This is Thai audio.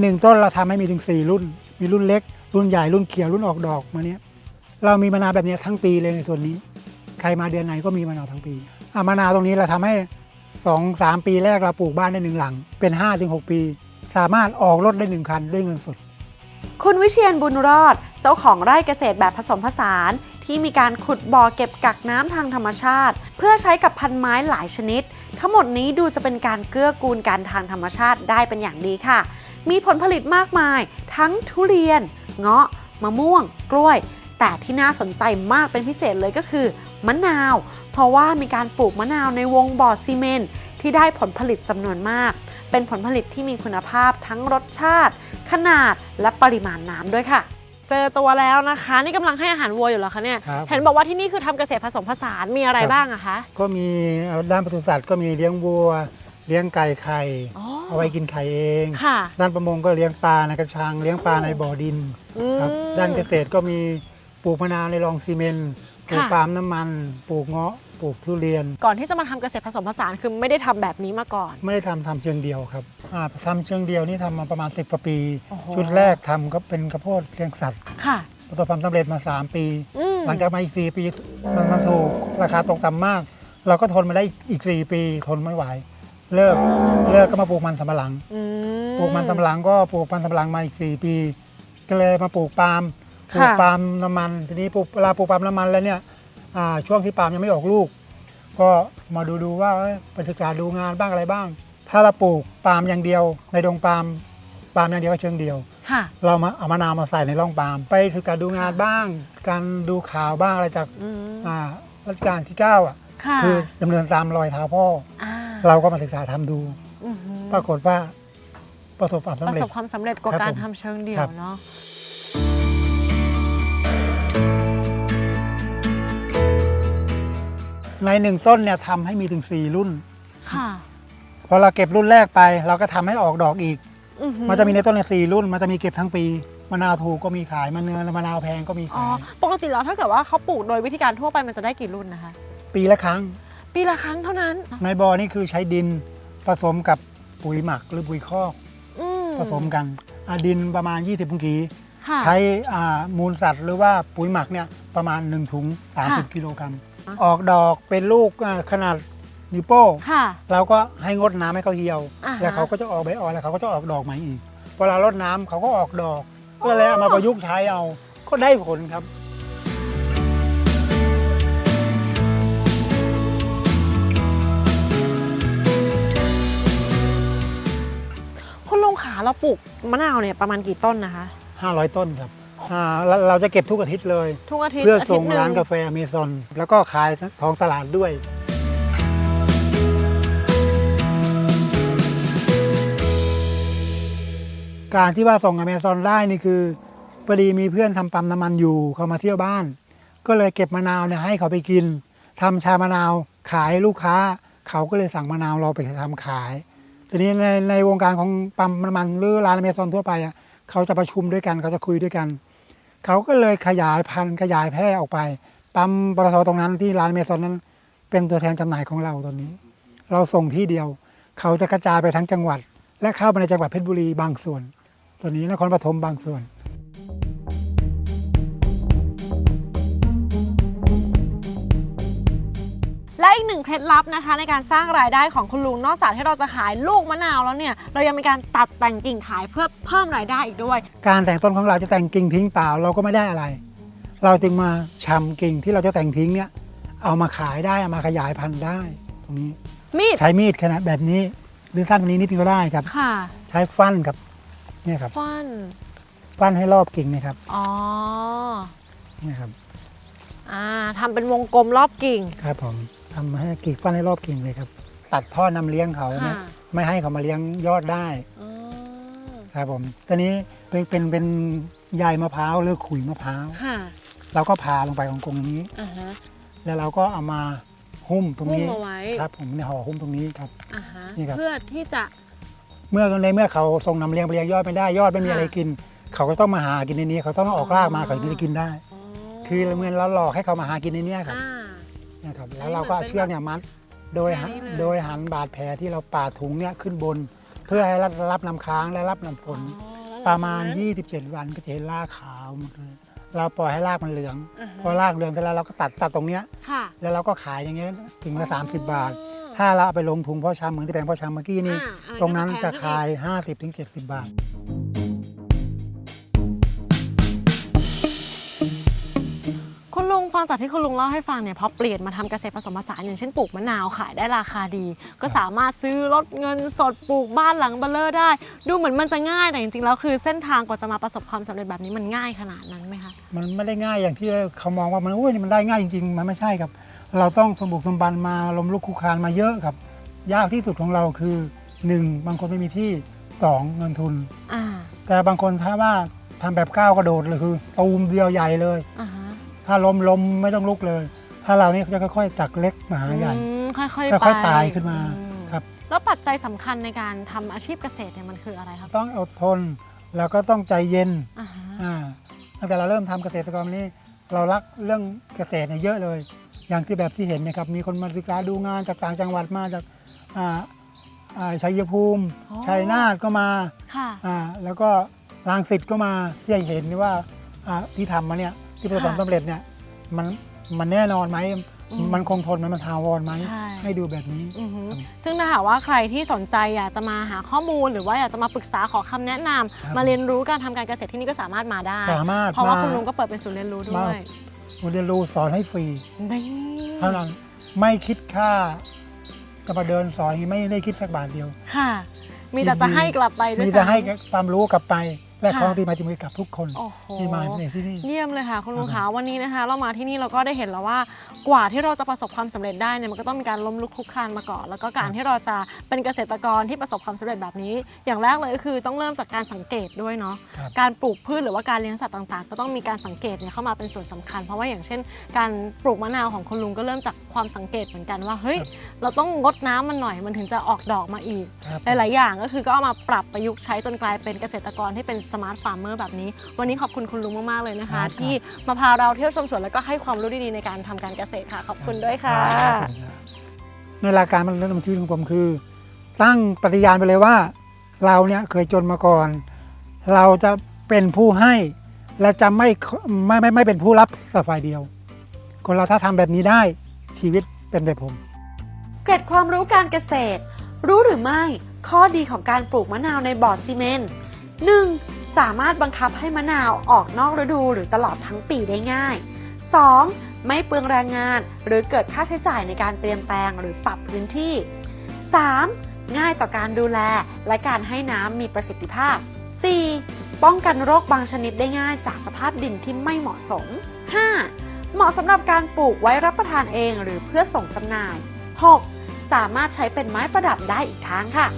หนึ่งต้นเราทำให้มีถึง 4 รุ่น มีรุ่นเล็ก รุ่นใหญ่รุ่นเขียวรุ่นออกดอกมาเนี้ยเรามีมะนาวแบบเนี้ยทั้งปีเลยในส่วนนี้ ใครมาเดือนไหนก็มีมะนาวทั้งปีอะมะนาวตรงนี้เราทำให้สองสามปีแรกเราปลูกบ้านได้หนึ่งหลัง เป็น5้าถึงหปี สามารถออกรถได้หนึ่งคันด้วยเงินสด คุณวิเชียนบุญรอด เจ้าของไร่เกษตรแบบผสมผสาน ที่มีการขุดบ่อเก็บกักน้ำทางธรรมชาติ เพื่อใช้กับพันไม้หลายชนิด ทั้งหมดนี้ดูจะเป็นการเกื้อกูลกันทางธรรมชาติได้เป็นอย่างดีค่ะ มีผลผลิตมากมาย ทั้งทุเรียน เงาะ มะม่วง กล้วย แต่ที่น่าสนใจมากเป็นพิเศษเลยก็คือมะนาว เพราะว่ามีการปลูกมะนาวในวงบ่อซีเมนต์ที่ได้ผลผลิตจำนวนมาก เป็นผลผลิตที่มีคุณภาพทั้งรสชาติ ขนาด และปริมาณน้ำด้วยค่ะเจอตัวแล้วนะคะ นี่กำลังให้อาหารวัวอยู่เหรอคะเนี่ยครับเห็นบอกว่าที่นี่คือทำเกษตรผสมผสานมีอะไรครับบ้างอะคะ ก็มีด้านปศุสัตว์ก็มีเลี้ยงวัว เลี้ยงไก่ไข่อ๋อ เอาไว้กินไข่เอง ค่ะ ด้านประมงก็เลี้ยงปลาในกระชัง เลี้ยงปลาในบ่อดินอืมครับด้านเกษตรก็มีปลูกมะนาวในรองซีเมนต์ปลูกค่ะ ปาล์มน้ำมัน ปลูกเงาะ ปลูกทุเรียน ก่อนที่จะมาทำเกษตรผสมผสานคือไม่ได้ทำแบบนี้มาก่อน ไม่ได้ทำทำเชิงเดียวครับอ่าทำเชิงเดียวนี่ทำมาประมาณ 10กว่าปี โอ้โห ชุดแรกทำก็เป็นข้าวโพดเลี้ยงสัตว์ ค่ะ ประสบความสำเร็จมา 3 ปี อืม หลังจากมาอีก 4 ปี มันมาถูกราคาตกต่ำมาก เราก็ทนมาได้อีก 4 ปีทนไม่ไหว เลิกเลิกก็มาปลูกมันสำปะหลัง อืปลูกมันสำปะหลังก็ปลูกมันสำปะหลังมาอีก 4 ปี ก็เลยมาปลูกปาล์มปลูกค่ะปาล์มน้ำมันทีนี้ปลูกเวลาปลูกปาล์มน้ำมันแล้วเนี่ยอ่าช่วงที่ปาล์มยังไม่ออกลูก ก็มาดูดูว่าเอ้ยไปศึกษาดูงานบ้างอะไรบ้าง ถ้าเราปลูกปาล์มอย่างเดียว ในดงปาล์มปาล์มอย่างเดียวก็เชิงเดียว ค่ะ เรามาเอามะนาวมาใส่ในร่องปาล์มไปศึกษาดูงานบ้าง การดูข่าวบ้างอะไรจากอืมอ่ารัชกาลที่เก้าอะค่ะคือดำเนินตามรอยเท้าพ่อ อ่า เราก็มาศึกษาทำดู อือหือปรากฏว่าประสบความปสำระเร็จสบความสำเร็จกว่าครับการผมทำเชิงเดี่ยครัวบเนาะในหนึ่งต้นเนี่ยทำให้มีถึง 4 รุ่น ค่ะพอเราเก็บรุ่นแรกไป เราก็ทำให้ออกดอกอีก อือหือมันจะมีในต้นในสี่รุ่น มันจะมีเก็บทั้งปีมะนาวถูกก็มีขายมะเนือมะนาวแพงก็มีอ๋อขายปกติแล้วถ้าเกิดว่าเขาปลูกโดยวิธีการทั่วไปมันจะได้กี่รุ่นนะคะ ปีละครั้ง ปีละครั้งเท่านั้น ในบอนี่คือใช้ดินผสมกับปุ๋ยหมักหรือปุ๋ยคอกอืมผสมกันอ่าดินประมาณ 20พุงกีค่ะ ใช้อ่ามูลสัตว์หรือว่าปุ๋ยหมักเนี่ยประมาณ1ถุงค่ะ30 กิโลกรัมอะ ออกดอกเป็นลูกอ่าขนาดนิ้วโป้งค่ะ เราก็ให้งดน้ำให้เขาเหี่ยว อ่าฮะ แล้วเขาก็จะออกใบอ่อนแล้วเขาก็จะออกดอกใหม่อีกเวลารดน้ำเขาก็ออกดอกก็เลยเอามาประยุกต์ใช้เอาก็ได้ผลครับ เราปลูกมะนาวเนี่ยประมาณกี่ต้นนะคะ 500 ต้นครับอ่าเราเราจะเก็บทุกอาทิตย์เลย ทุกอาทิตย์เพื่อส่งทิตย์หนึ่ร้านกาแฟอเมซอนแล้วก็ขายท้องตลาดด้วย การที่ว่าส่งอเมซอนได้นี่คือพอดีมีเพื่อนทำปั๊มน้ำมันอยู่เขามาเที่ยวบ้าน ก็เลยเก็บมะนาวเนี่ยให้เขาไปกินทำชามะนาวขายให้ลูกค้า เขาก็เลยสั่งมะนาวเราไปทำขาย ทีนี้ในในวงการของปั๊มน้ำมันหรือร้านอเมซอนทั่วไปอะเขาจะประชุมด้วยกันเขาจะคุยด้วยกัน เขาก็เลยขยายพันธุ์ขยายแพร่ออกไป ปั๊มปตทตรงนั้นที่ร้านเมซอนนั้น เป็นตัวแทนจำหน่ายของเราตอนนี้ เราส่งที่เดียว เขาจะกระจายไปทั้งจังหวัด และเข้าไปในจังหวัดเพชรบุรีบางส่วน ตอนนี้นครปฐมบางส่วน และอีกหนึ่งเคล็ดลับนะคะ ในการสร้างรายได้ของคุณลุงนอกจากที่เราจะขายลูกมะนาวแล้วเนี่ยเรายังมีการตัดแต่งกิ่งขายเพื่อเพิ่มรายได้อีกด้วย การแต่งต้นของเราจะแต่งกิ่งทิ้งเปล่าเราก็ไม่ได้อะไร เราจึงมาชำกิ่งที่เราจะแต่งทิ้งเนี่ยเอามาขายได้เอามาขยายพันธุ์ได้ตรงนี้มีดใช้มีดขนาดแบบนี้หรือสั้นกว่านี้นิดนึงก็ได้ครับค่ะใช้ฟันครับเนี่ยครับฟันฟันให้รอบกิ่งนะครับอ๋อเนี่ยครับอ่าทำเป็นวงกลมรอบกิ่ง ครับผม ทำให้กิ่งฟันให้รอบกิ่งเลยครับ ตัดท่อนำเลี้ยงเขาเนี่ยค่ะไม่ให้เขามาเลี้ยงยอดได้อ๋อครับผมตอนนี้เป็นเป็นเป็นใยมะพร้าวหรือขุยมะพร้าวค่ะเราก็ผ่าลงไปของกรงอย่างนี้ อ่าฮะแล้วเราก็เอามาหุ้มตรงหุ้มนี้เอาไว้ครับผมในห่อหุ้มตรงนี้ครับ อ่าฮะนี่ครับ เพื่อที่จะ เมื่อในเมื่อเขาส่งนำเลี้ยงไปเลี้ยงยอดไม่ได้ยอดไม่มีค่ะอะไรกิน เขาก็ต้องมาหากินในนี้ เขาต้องออกรากมาอ๋อ เขาถึงจะกินได้ คือเหมือนเราหลอกให้เขามาหากินในเนี้ยครับ อ่าเนี่ยครับอันนี้แล้วเราก็เอาเหมือนเป็นเชือกเนี่ยมัดโดยหันแค่นี้เลย โดยหันบาดแผลที่เราปาดถุงเนี่ยขึ้นบน เพื่อให้รับรับน้ำค้างและรับน้ำฝน ประมาณ 27 วันก็จะเห็นรากขาวหมดเลยเราปล่อยให้รากมันเหลือง พอรากเหลืองเสร็จแล้วเราก็ตัดตัดตรงเนี้ยค่ะแล้วเราก็ขายอย่างเงี้ยกิ่งละ30 บาท ถ้าเราเอาไปลงถุงเพาะชำเหมือนที่แปลงเพาะชำเมื่อกี้นี่ อ่าอันนั้นตรงนั้นก็จะจะแพงขึ้นอีกขาย 50ถึง70 บาท ฟังจากที่คุณลุงเล่าให้ฟังเนี่ยพอเปลี่ยนมาทำเกษตรผสมผสานอย่างเช่นปลูกมะนาวขายได้ราคาดี ก็สามารถซื้อรถเงินสดปลูกบ้านหลังเบลเลอร์ได้ ดูเหมือนมันจะง่ายแต่จริงๆแล้วคือเส้นทางกว่าจะมาประสบความสำเร็จแบบนี้มันง่ายขนาดนั้นไหมคะ มันไม่ได้ง่ายอย่างที่เขามองว่ามันอุ้ยมันได้ง่ายจริงๆ มันไม่ใช่ครับ เราต้องสมบุกสมบันมาลมลุกคลุกคลานมาเยอะครับ ยากที่สุดของเราคือ 1. บางคนไม่มีที่ 2. เงินทุน อ่าแต่บางคนถ้าว่าทำแบบก้าวกระโดดเลยคือตูมเดียวใหญ่เลย อ่าฮะ ถ้าล้มล้มไม่ต้องลุกเลย ถ้าเรานี่จะค่อยๆจากเล็กมาหาใหญ่อืมค่อยๆไปค่อยๆตายขึ้นมาอืมครับ แล้วปัจจัยสำคัญในการทำอาชีพเกษตรเนี่ยมันคืออะไรครับต้องอดทนแล้วก็ต้องใจเย็นอ่าฮะอ่าตั้งแต่เราเริ่มทำเกษตรกรรมนี้ เรารักเรื่องเกษตรเนี่ยเยอะเลย อย่างที่แบบที่เห็นเนะครับมีคนมาศึกษาดูงานจากต่างจังหวัดมาจากอ่าอ่าชัยภูมิอ๋อชัยนาทก็มา ค่ะ อ่าแล้วก็รังสิตก็มาที่ให้เห็นว่าอ่าที่ทำมาเนี่ย ที่ประสบความค่ะสำเร็จเนี่ยมันมันแน่นอนไหมอืมมันคงทนไหมมันทาวรไหมใช่ ให้ดูแบบนี้ อือหือครับซึ่งถ้าหากว่าใครที่สนใจอยากจะมาหาข้อมูล หรือว่าอยากจะมาปรึกษาขอคำแนะนำครับมาเรียนรู้การทำการเกษตรที่นี่ก็สามารถมาได้ สามารถเพราะว่ามาคุณลุงก็เปิดเป็นศูนย์เรียนรู้ด้มาวยเรียนรู้สอนให้ฟรีนี่เท่านั้นไม่คิดค่าจะมาเดินสอนอย่างนี้ไม่ได้คิดสักบาทเดียว ค่ะ มีแต่จะให้กลับไปด้วยมีแต่ซ้ำให้ความรู้กลับไป และค่ะของที่มาที่มือกับทุกคนโอ้โห ที่มาในที่นี่ เยี่ยมเลยค่ะคุณลุงครัคะบวันนี้นะคะ เรามาที่นี่เราก็ได้เห็นแล้วว่ากว่าที่เราจะประสบความสำเร็จได้เนี่ยมันก็ต้องมีการล้มลุกคลุกคลานมาก่อน แล้วก็การที่เราจะเป็นเกษตรกรที่ประสบความสำเร็จแบบนี้ อย่างแรกเลยก็คือต้องเริ่มจากการสังเกตด้วยเนาะครับ การปลูกพืชหรือว่าการเลี้ยงสัตว์ต่างๆ ก็ต้องมีการสังเกตเนี่ยเข้ามาเป็นส่วนสำคัญ เพราะว่าอย่างเช่น การปลูกมะนาวของคุณลุงก็เริ่มจากความสังเกตเหมือนกันว่าเฮ้ยเราต้องงดน้ำมันหน่อยมันถึงจะออกดอกมาอีก ครับ หลาย ๆ อย่างก็คือก็เอามาปรับประยุกต์ใช้จนกลายเป็นเกษตรกรที่เป็นสมาร์ทฟาร์มเมอร์แบบนี้ วันนี้ขอบคุณคุณลุงมาก ๆ เลยนะคะครับที่มาพาเราเที่ยวชมสวนแล้วก็ให้ความรู้ดีๆในการทำการเกษตรค่ะ ขอบคุณด้วยค่ะครับในหลักการมันเริ่มชีวิตของผมคือ ตั้งปฏิญาณไปเลยว่า เราเนี่ยเคยจนมาก่อน เราจะเป็นผู้ให้และจะไม่ไม่ไม่ไม่เป็นผู้รับสักฝ่ายเดียว คนเราถ้าทำแบบนี้ได้ชีวิตเป็นแบบผมเกร็ดความรู้การเกษตร รู้หรือไม่ ข้อดีของการปลูกมะนาวในบ่อซีเมนต์ 1. สามารถบังคับให้มะนาวออกนอกฤดูหรือตลอดทั้งปีได้ง่าย 2. ไม่เปลืองแรงงานหรือเกิดค่าใช้จ่ายในการเปลี่ยนแปลงหรือปรับพื้นที่ 3. ง่ายต่อการดูแลและการให้น้ำมีประสิทธิภาพ 4. ป้องกันโรคบางชนิดได้ง่ายจากสภาพดินที่ไม่เหมาะสม 5. เหมาะสำหรับการปลูกไว้รับประทานเองหรือเพื่อส่งจำหน่าย 6. สามารถใช้เป็นไม้ประดับได้อีกทางค่ะ